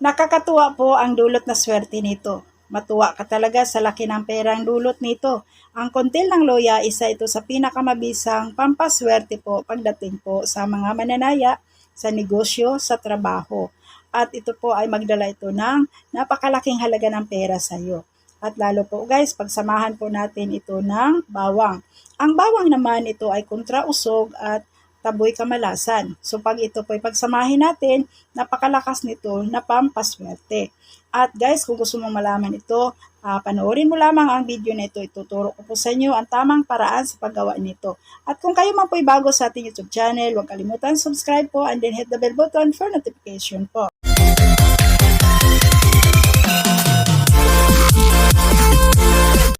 Nakakatuwa po ang dulot na swerte nito. Matuwa ka talaga sa laki ng perang dulot nito. Ang kontil ng loya, isa ito sa pinakamabisang pampaswerte po pagdating po sa mga mananaya, sa negosyo, sa trabaho. At ito po ay magdala ito ng napakalaking halaga ng pera sa iyo. At lalo po guys, pagsamahan po natin ito ng bawang. Ang bawang naman ito ay kontrausog at taboy kamalasan. So pag ito po ay pagsamahin natin, napakalakas nito na pampaswerte. At guys, kung gusto mong malaman ito, ah, panoorin mo lamang ang video na ito. Ituturo ko po sa inyo ang tamang paraan sa paggawa nito. At kung kayo man po ay bago sa ating YouTube channel, huwag kalimutan subscribe po and then hit the bell button for notification po.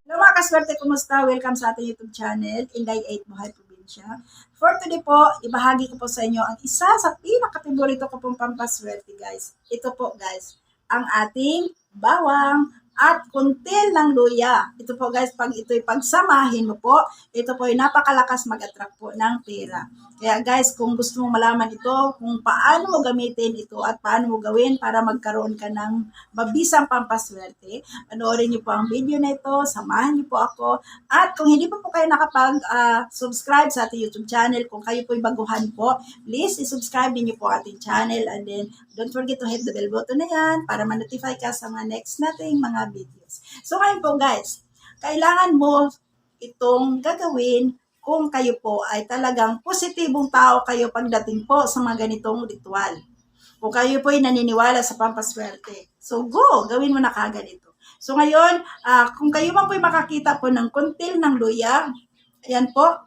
Hello mga kaswerte, kumusta? Welcome sa ating YouTube channel, Inday 8 Buhay Probinsya. For today po, ibahagi ko po sa inyo ang isa sa pinaka-favorito ko pong pampaswerte guys. Ito po guys, ang ating bawang at kuntil ng luya. Ito po guys, pag ito'y pagsamahin mo po, ito po ay napakalakas mag-attract po ng pera. Kaya guys, kung gusto mong malaman ito, kung paano mo gamitin ito at paano mo gawin para magkaroon ka ng mabisang pampaswerte, panoorin niyo po ang video na ito, samahan niyo po ako. At kung hindi pa po kayo nakapag-subscribe sa ating YouTube channel, kung kayo po'y baguhan po, please i-subscribe niyo po ating channel and then don't forget to hit the bell button na yan para ma-notify ka sa mga next nating mga videos. So ngayon po guys, kailangan mo itong gagawin kung kayo po ay talagang positibong tao kayo pagdating po sa mga ganitong ritual. Kung kayo po ay naniniwala sa pampaswerte. So go, gawin mo na kagad ito. So ngayon, ah, kung kayo man po ay makakita po ng kontil ng luya, ayan po.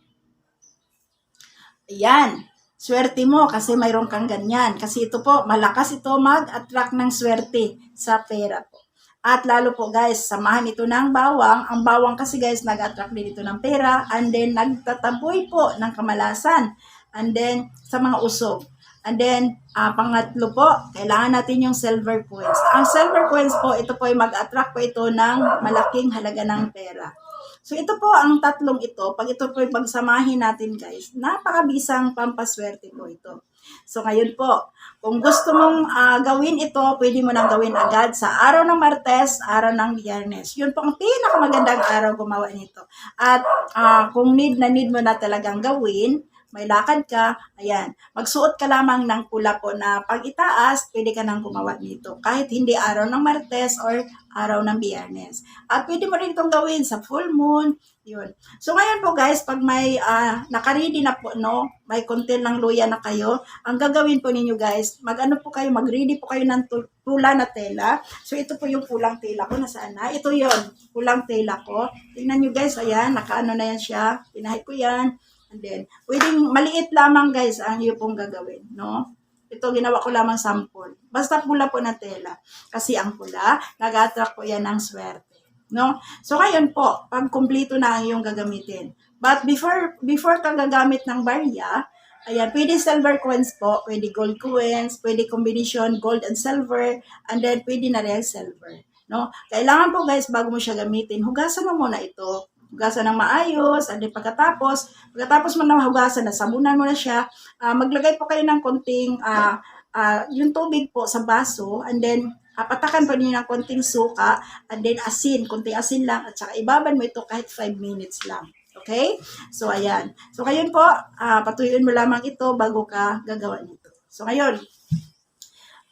Ayan. Swerte mo kasi mayroon kang ganyan. Kasi ito po, malakas ito mag-attract ng swerte sa pera po. At lalo po guys, samahan ito ng bawang. Ang bawang kasi guys, nag-attract din ito ng pera. And then, nagtataboy po ng kamalasan. And then, sa mga usog. And then, ah, pangatlo po, kailangan natin yung silver coins. Ang silver coins po, ito po ay mag-attract po ito ng malaking halaga ng pera. So, ito po ang tatlong ito. Pag ito po ay pagsamahin natin guys, napakabisang pampaswerte po ito. So, ngayon po, kung gusto mong ah, gawin ito, pwede mo nang gawin agad sa araw ng Martes, araw ng Biyernes. Yun po ang pinakamagandang araw gumawa nito. At ah, kung need na need mo na talagang gawin, may lakad ka, ayan, magsuot ka lamang ng pula po na pag itaas, pwede ka nang gumawa nito. Kahit hindi araw ng Martes or araw ng Biyernes. At pwede mo rin itong gawin sa full moon, yun. So ngayon po guys, pag may uh, nakaready na po, no, may kontil ng luya na kayo, ang gagawin po ninyo guys, mag-ano po kayo, mag-ready po kayo ng pula na tela. So ito po yung pulang tela ko, nasaan na? Ito yon pulang tela ko. Tingnan nyo guys, ayan, nakaano na yan siya. Pinahid ko yan. And then, pwedeng maliit lamang guys ang iyo pong gagawin, no? Ito, ginawa ko lamang sample. Basta pula po na tela. Kasi ang pula, nag-attract po yan ng swerte. No? So, ngayon po, pag kumpleto na ang iyong gagamitin. But before before ka gagamit ng barya, ayan, pwede silver coins po, pwede gold coins, pwede combination gold and silver, and then pwede na rin silver. No? Kailangan po guys, bago mo siya gamitin, hugasan mo muna ito hugasan ng maayos, and pagkatapos, pagkatapos mo na hugasan, nasabunan mo na siya, uh, maglagay po kayo ng konting, uh, uh, yung tubig po sa baso, and then, uh, pa niyo ng konting suka, and then asin, konting asin lang, at saka ibaban mo ito kahit 5 minutes lang. Okay? So, ayan. So, ngayon po, uh, patuyuin mo lamang ito bago ka gagawa nito. So, ngayon,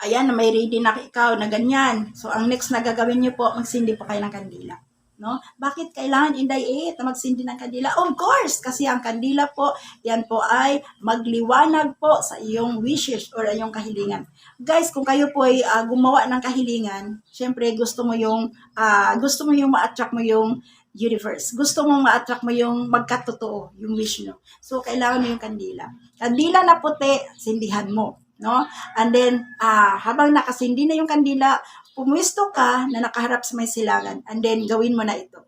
ayan, may ready na ikaw na ganyan. So, ang next na gagawin niyo po, magsindi po kayo ng kandila no? Bakit kailangan Inday 8 na magsindi ng kandila? Of course, kasi ang kandila po, yan po ay magliwanag po sa iyong wishes or iyong kahilingan. Guys, kung kayo po ay uh, gumawa ng kahilingan, syempre gusto mo yung uh, gusto mo yung ma-attract mo yung universe. Gusto mo ma-attract mo yung magkatotoo, yung wish mo. So, kailangan mo yung kandila. Kandila na puti, sindihan mo no? And then, uh, habang nakasindi na yung kandila, pumwisto ka na nakaharap sa may silangan and then gawin mo na ito.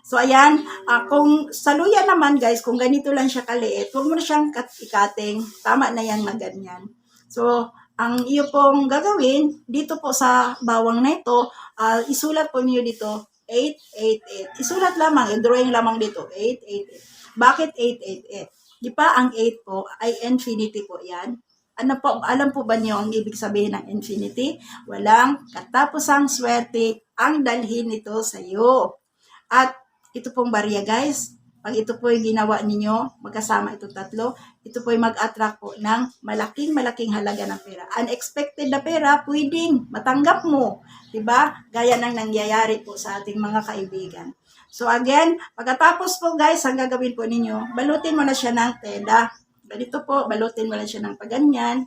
So, ayan, uh, kung sa luya naman, guys, kung ganito lang siya kaliit, huwag mo na siyang ikating. Tama na yan na ganyan. So, ang iyo pong gagawin, dito po sa bawang na ito, uh, isulat po niyo dito, 888. Isulat lamang, i-drawing lamang dito, 888. Bakit 888? Di pa ang 8 po ay infinity po yan Ano po, alam po ba niyo ang ibig sabihin ng infinity? Walang katapusang swerte ang dalhin nito sa iyo. At ito pong barya guys, pag ito po yung ginawa ninyo, magkasama ito tatlo, ito po yung mag-attract po ng malaking malaking halaga ng pera. Unexpected na pera, pwedeng matanggap mo. ba? Gaya ng nangyayari po sa ating mga kaibigan. So again, pagkatapos po guys, ang gagawin po ninyo, balutin mo na siya ng tela. Ganito po, balutin mo na siya ng paganyan.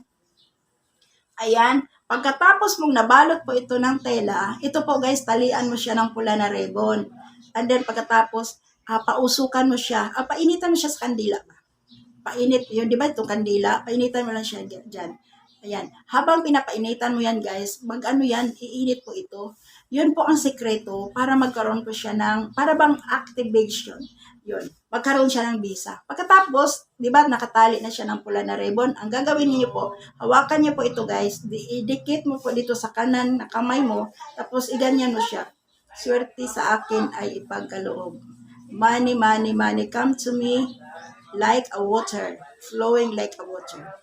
Ayan. Pagkatapos mong nabalot po ito ng tela, ito po guys, talian mo siya ng pula na ribbon. And then pagkatapos, ah, pausukan mo siya, ah, painitan mo siya sa kandila. Painit, yun, di ba itong kandila? Painitan mo lang siya dyan. Ayan. Habang pinapainitan mo yan guys, mag ano yan, iinit po ito. Yun po ang sekreto para magkaroon po siya ng, para bang activation. Yun. Magkaroon siya ng visa. Pagkatapos, di ba, nakatali na siya ng pula na ribbon. Ang gagawin niyo po, hawakan niyo po ito guys, di, idikit mo po dito sa kanan na kamay mo, tapos iganyan mo siya. Swerte sa akin ay ipagkaloob. Money, money, money, come to me like a water, flowing like a water.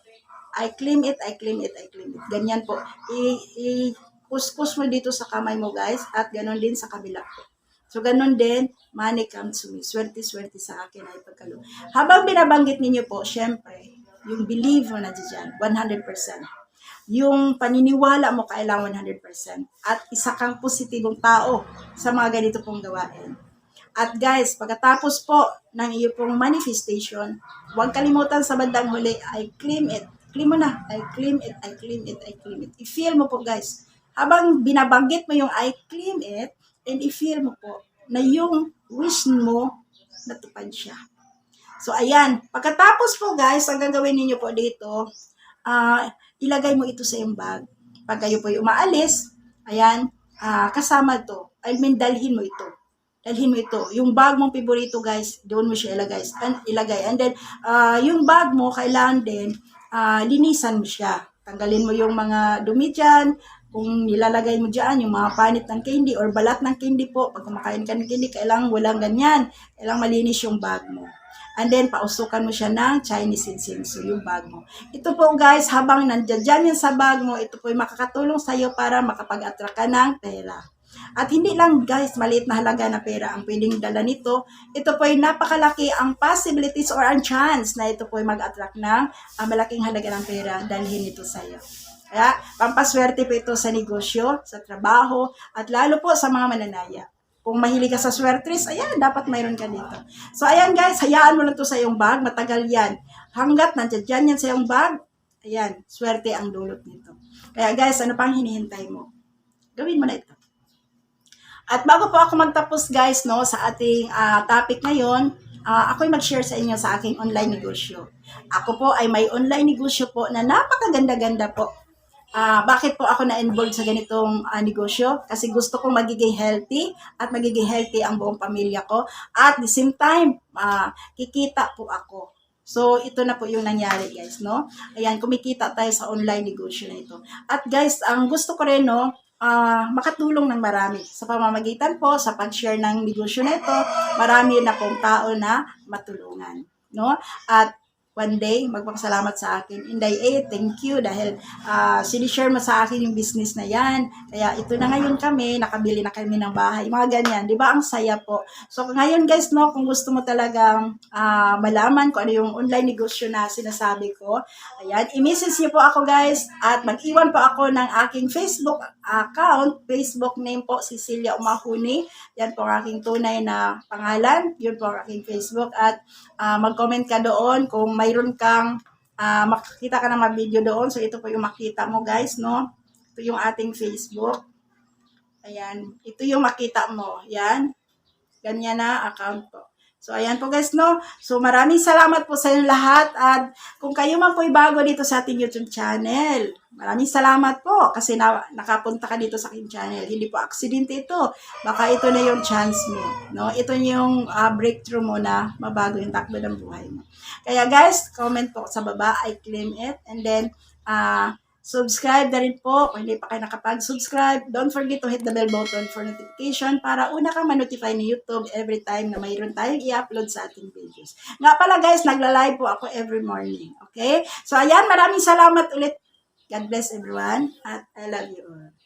I claim it, I claim it, I claim it. Ganyan po. I, i kuskus mo dito sa kamay mo guys at ganon din sa kabila po. So ganon din, money comes to me. Swerte, swerte sa akin ay pagkalo. Habang binabanggit ninyo po, syempre, yung believe mo na dyan, 100%. Yung paniniwala mo kailangan 100%. At isa kang positibong tao sa mga ganito pong gawain. At guys, pagkatapos po ng iyo pong manifestation, huwag kalimutan sa bandang huli, I claim it. Claim mo na. I claim it, I claim it, I claim it. I-feel mo po guys. Habang binabanggit mo yung I claim it, and i-feel mo po na yung wish mo natupad siya. So, ayan. Pagkatapos po guys, ang gagawin ninyo po dito, ah ilagay mo ito sa iyong bag. Pag kayo po umaalis, ayan, ah kasama to. I mean, dalhin mo ito dalhin mo ito. Yung bag mong paborito, guys, doon mo siya ilagay. And, ilagay. And then, ah, yung bag mo, kailangan din, ah, linisan mo siya. Tanggalin mo yung mga dumi dyan. Kung nilalagay mo dyan, yung mga panit ng candy or balat ng candy po, pag kumakain ka ng candy, kailangan walang ganyan. Kailangan malinis yung bag mo. And then, pausukan mo siya ng Chinese incense, yung bag mo. Ito po guys, habang nandyan dyan yan sa bag mo, ito po yung makakatulong sa'yo para makapag-attract ka ng pera. At hindi lang guys, maliit na halaga na pera ang pwedeng dala nito. Ito po ay napakalaki ang possibilities or ang chance na ito po ay mag-attract ng ah, malaking halaga ng pera dalhin ito sa iyo. Kaya, pampaswerte po ito sa negosyo, sa trabaho, at lalo po sa mga mananaya. Kung mahilig ka sa swertres, ayan, dapat mayroon ka dito. So, ayan guys, hayaan mo lang to sa iyong bag, matagal yan. Hanggat nandiyan yan sa iyong bag, ayan, swerte ang dulot nito. Kaya guys, ano pang hinihintay mo? Gawin mo na ito. At bago po ako magtapos guys no sa ating ah, topic ngayon, ah, ako'y mag-share sa inyo sa aking online negosyo. Ako po ay may online negosyo po na napakaganda-ganda po. Ah, bakit po ako na-involved sa ganitong ah, negosyo? Kasi gusto kong magiging healthy at magiging healthy ang buong pamilya ko. At the same time, ah, kikita po ako. So, ito na po yung nangyari, guys, no? Ayan, kumikita tayo sa online negosyo na ito. At guys, ang gusto ko rin, no, ah, makatulong ng marami. Sa pamamagitan po, sa pag-share ng negosyo na ito, marami na pong tao na matulungan. No? At one day, magpapasalamat sa akin. Inday A, thank you dahil uh, sinishare mo sa akin yung business na yan. Kaya ito na ngayon kami, nakabili na kami ng bahay. Mga ganyan, di ba? Ang saya po. So ngayon guys, no, kung gusto mo talagang ah, malaman kung ano yung online negosyo na sinasabi ko, ayan, i-message niyo po ako guys at mag-iwan po ako ng aking Facebook account, Facebook name po, Cecilia Umahuni. Yan po ang aking tunay na pangalan. Yun po ang aking Facebook. At ah, mag-comment ka doon kung mayroon kang ah, makikita ka ng mga video doon. So ito po yung makita mo guys, no? Ito yung ating Facebook. Ayan. Ito yung makita mo. Yan. Ganyan na account po. So, ayan po guys, no? So, maraming salamat po sa inyo lahat. At kung kayo man po ay bago dito sa ating YouTube channel, maraming salamat po kasi na, nakapunta ka dito sa aking channel. Hindi po aksidente ito. Baka ito na yung chance mo, no? Ito yung ah, breakthrough mo na mabago yung takbo ng buhay mo. Kaya guys, comment po sa baba, I claim it. And then, ah, Subscribe na rin po kung hindi pa kayo nakapag-subscribe. Don't forget to hit the bell button for notification para una kang ma-notify ni YouTube every time na mayroon tayong i-upload sa ating videos. Nga pala guys, nagla-live po ako every morning. Okay? So ayan, maraming salamat ulit. God bless everyone at I love you all.